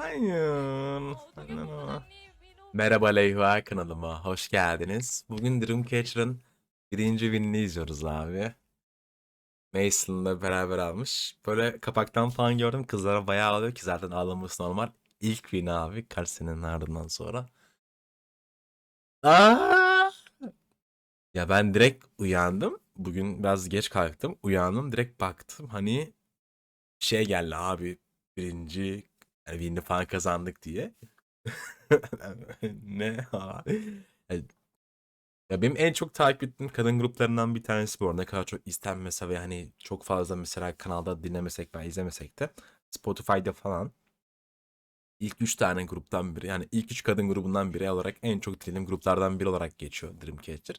Hayır. Merhaba Leyva kanalıma hoş geldiniz. Bugün Dreamcatcher'ın birinci winini izliyoruz abi. Mason'la beraber almış. Böyle kapaktan falan gördüm kızlara bayağı ağlıyor ki zaten ağlaması normal. İlk win abi kaç senenin ardından sonra. Aa! Ya ben direkt uyandım. Bugün biraz geç kalktım. Uyandım direkt baktım hani şey geldi abi birinci yani win'i falan kazandık diye. Ne? ha? Ya benim en çok takip ettiğim kadın gruplarından bir tanesi bu. Ne kadar çok istenmese ve hani çok fazla mesela kanalda dinlemesek veya izlemesek de Spotify'da falan ilk 3 tane gruptan biri yani ilk 3 kadın grubundan biri olarak en çok dinlediğim gruplardan biri olarak geçiyor Dreamcatcher.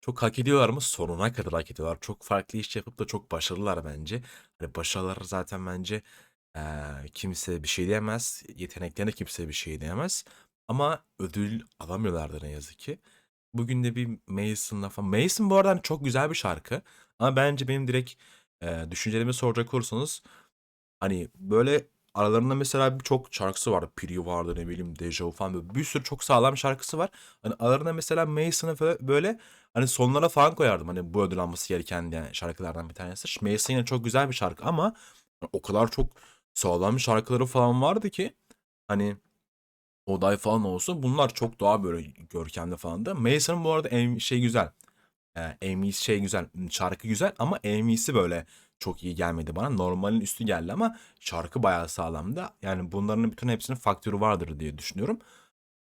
Çok hak ediyorlar mı? Sonuna kadar hak ediyorlar. Çok farklı iş yapıp da çok başarılılar bence. Hani başarıları zaten bence eee, kimse bir şey diyemez. Yeteneklerine kimse bir şey diyemez. Ama ödül alamıyorlardı ne yazık ki. Bugün de bir Mason'la falan. Mason bu arada hani çok güzel bir şarkı. Ama bence benim direkt eee düşüncelerimi soracak olursanız hani böyle aralarında mesela birçok şarkısı vardı. Piri vardı ne bileyim Deja falan böyle bir sürü çok sağlam şarkısı var. Hani aralarında mesela Mason'ı böyle hani sonlara falan koyardım. Hani bu ödül alması gereken yani şarkılardan bir tanesi. Mason yine çok güzel bir şarkı ama o kadar çok sağlam şarkıları falan vardı ki hani Oday falan olsun bunlar çok daha böyle görkemli falan da. Mason'ın bu arada şey güzel. Ee, Amy's şey güzel. Şarkı güzel ama Amy'si böyle çok iyi gelmedi bana. Normalin üstü geldi ama şarkı bayağı sağlamdı. Yani bunların bütün hepsinin faktörü vardır diye düşünüyorum.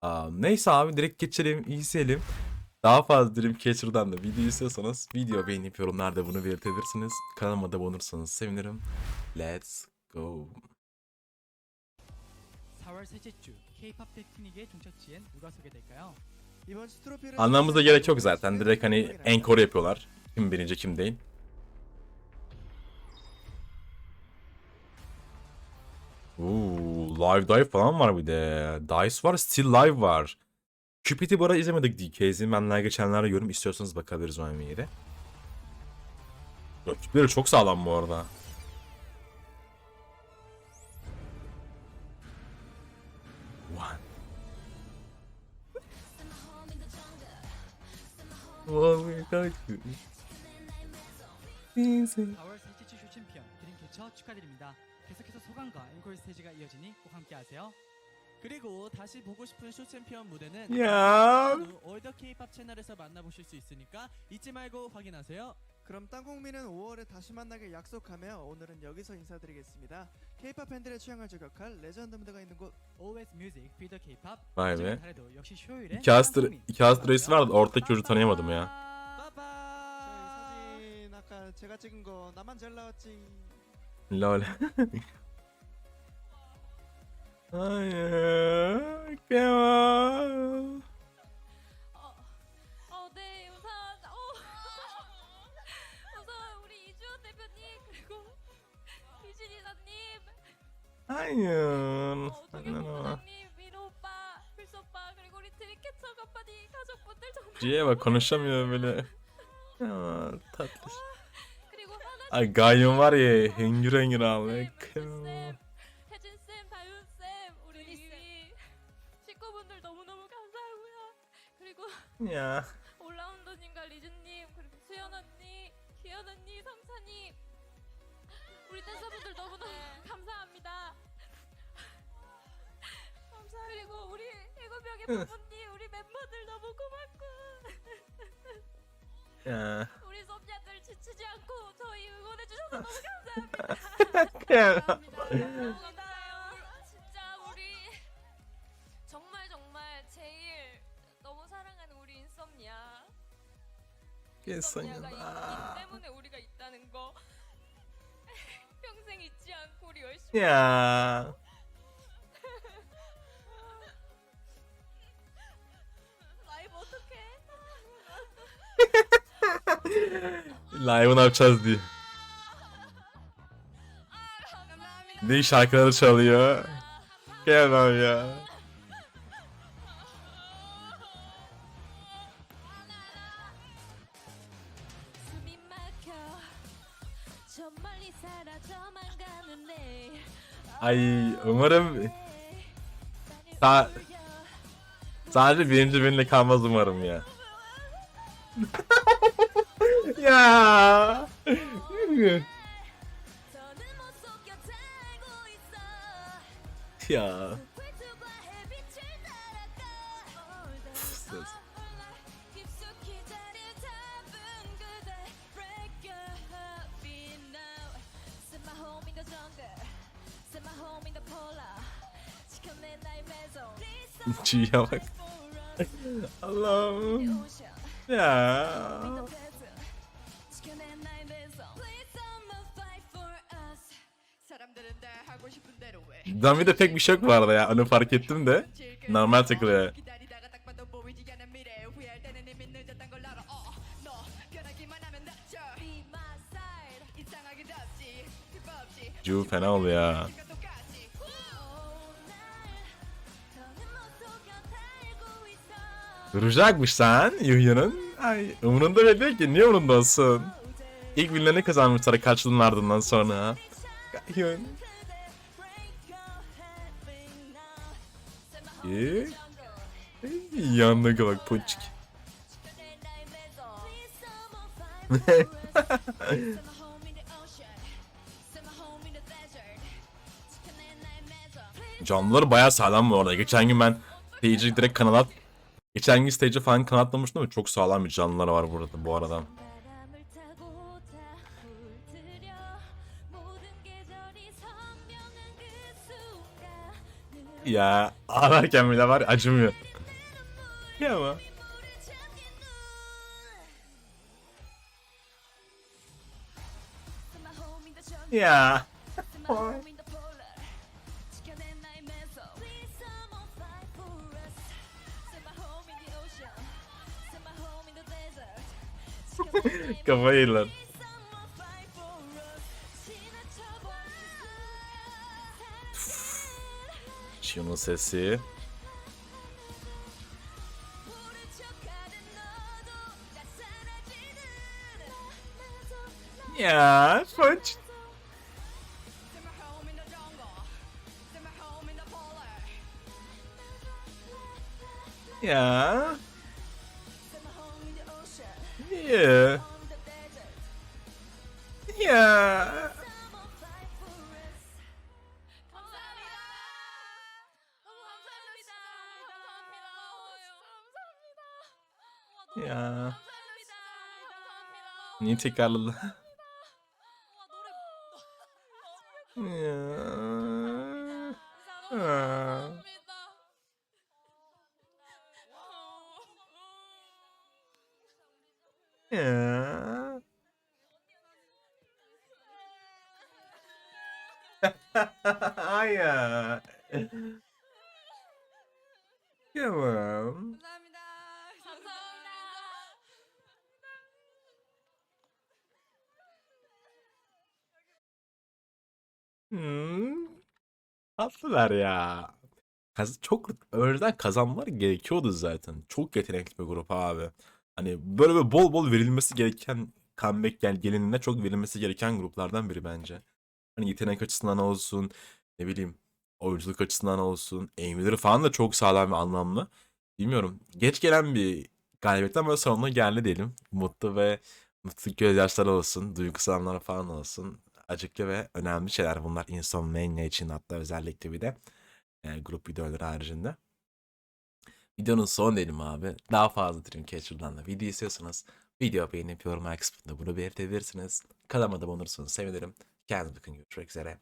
Aa, neyse abi direkt geçelim, izleyelim. Daha fazla Dreamcatcher'dan da video istiyorsanız video beğenip yorumlarda bunu belirtebilirsiniz. Kanalıma da abone olursanız sevinirim. Let's go. 4월 셋째 주 K-pop 테크닉의 종착지엔 누가 소개될까요? 이번 스트로피를 Anlamamıza gerek yok zaten. Direkt hani encore yapıyorlar. Kim birinci kim değil. Uuu live dive falan var bir de. Dice var, still live var. Cupid'i bu ara izlemedik DK'si. Benler geçenlerde yorum istiyorsanız bakabiliriz o emeğe Rakipleri çok sağlam bu arada. Oh my god. 4월 셋째 주 쇼챔피언 드림캐쳐 축하드립니다. 계속해서 소감과 앵콜 스테이지가 이어지니 꼭 함께하세요. 그리고 다시 보고 싶은 쇼 챔피언 무대는 야. 후 올더 K-팝 채널에서 만나보실 수 있으니까 잊지 말고 확인하세요. 그럼 땅콩미는 5월에 다시 만나길 약속하며 오늘은 여기서 인사드리겠습니다. K-팝 팬들의 취향을 저격할 레전드 무대가 있는 곳 OS Music Feed K-pop. Vay be. 달래도 역시 쇼일에 iki astroisi vardı. Ortadaki çocuğu tanıyamadım ya. 빠빠. 저희 사진 아까 제가 찍은 거 나만 잘 나왔지. Lol. Hayır. Kemal. 하윤. Diye bak konuşamıyor böyle. Ya, tatlı. Ay Gayon var ya hengir hengir ağlıyor. 야. 올라운더님과 리즈님 그리고 수연 언니, 기현 언니, 성찬이 우리 댄서분들 너무너무 감사합니다. 감사 그리고 우리 일곱 명의 부모님, 우리 멤버들 너무 고맙고. 우리 섭냐들 지치지 않고 저희 응원해 주셔서 너무 감사합니다. Kemal. 감사해요. 진짜 우리 정말 정말 제일 너무 사랑하는 우리 인썸니아. 인썸니아가 있기 Kesin. 때문에 우리가 있다는 거 잊지 않고 우리 열심히 Ya. 라이브 어떡해? Live'ını yapacağız diye. 감사합니다. Ne şarkıları çalıyor. Kemal ya. Ay umarım Sa sadece birinci binle kalmaz umarım ya. ya. ya. Çiğ'e bak. Allah'ım. Ya. Dami'de pek bir şok var arada ya. Onu fark ettim de. Normal takılıyor. Ju fena oluyor ya. Duracakmış sen Yuhyun'un. Ay umurunda bile değil ki. Niye umurunda olsun? İlk birilerini kazanmışlar kaç yılın ardından sonra. Yuhyun. İyi. Yanına bak ponçik. Canlıları bayağı sağlam bu arada. Geçen gün ben stage'i direkt kanal Geçen gün falan kanatlamıştım ama çok sağlam bir canlılar var burada bu arada. Ya ağlarken bile var acımıyor. ya ama. Ya. Calma aí, Lano. Tio no CC. Yeah, fonte. Yeah. Yeah. Yeah. 야. 인티깔라. Ya. Hayır. Tamam. Hmm. Tatlılar ya. Kaz çok önceden kazanmalar gerekiyordu zaten. Çok yetenekli bir grup abi. Hani böyle, böyle bol bol verilmesi gereken comeback gel gelinine çok verilmesi gereken gruplardan biri bence. Hani yetenek açısından olsun, ne bileyim oyunculuk açısından olsun, aimleri falan da çok sağlam ve anlamlı. Bilmiyorum. Geç gelen bir galibiyet ama sonunda geldi diyelim. Mutlu ve mutlu gözyaşları olsun, duygusal anlar falan olsun. Acıklı ve önemli şeyler bunlar Insomnia için hatta özellikle bir de e, grup videoları haricinde. Videonun son diyelim abi. Daha fazla Dreamcatcher'dan da video istiyorsanız video beğenip yorum kısmında bunu belirtebilirsiniz. Kanalıma da olursanız sevinirim. kağıt bütün götürmek üzere.